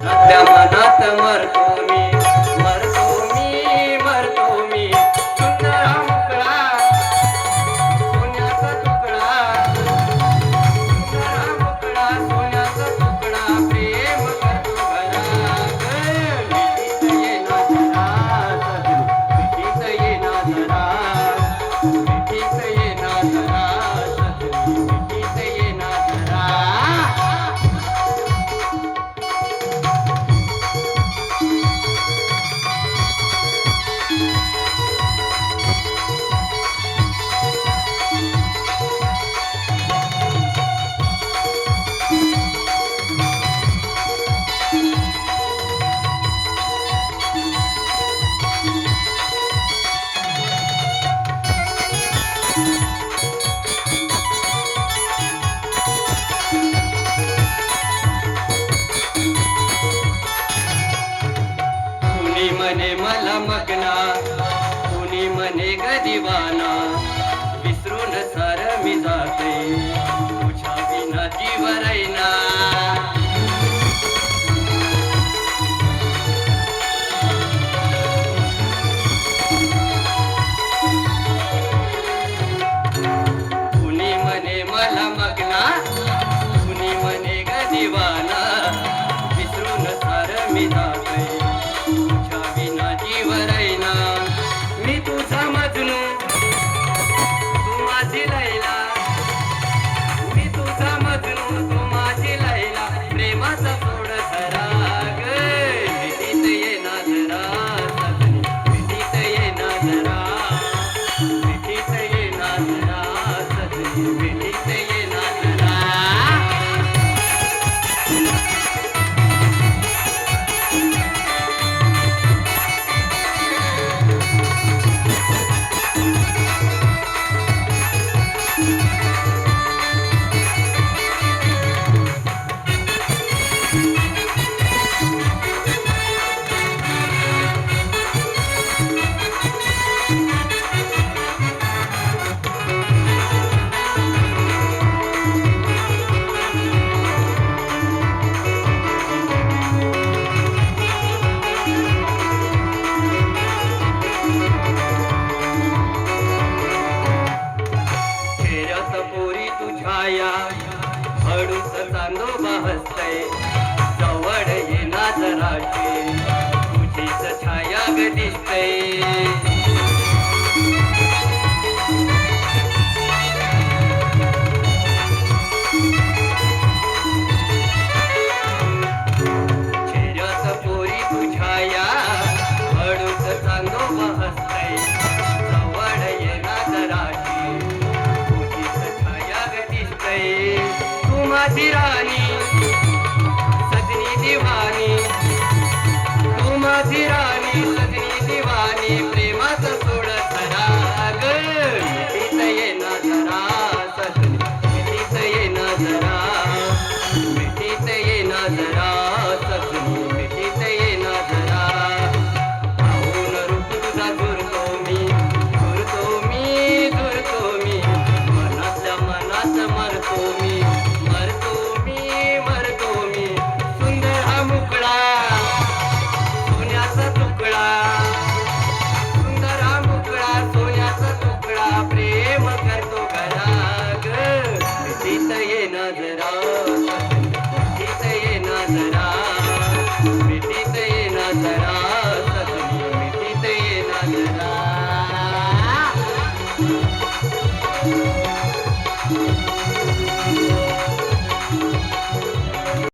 त्या मनात मरतो मी. झाला मगना. कोणी म्हणे ग दिवाना विसरून सार मी जाते. तुझ्या विना जीव छाया हळूस चांदोबा हसतय जवळ येणार राटे तुझीच छाया ग दिसतय. Tirani.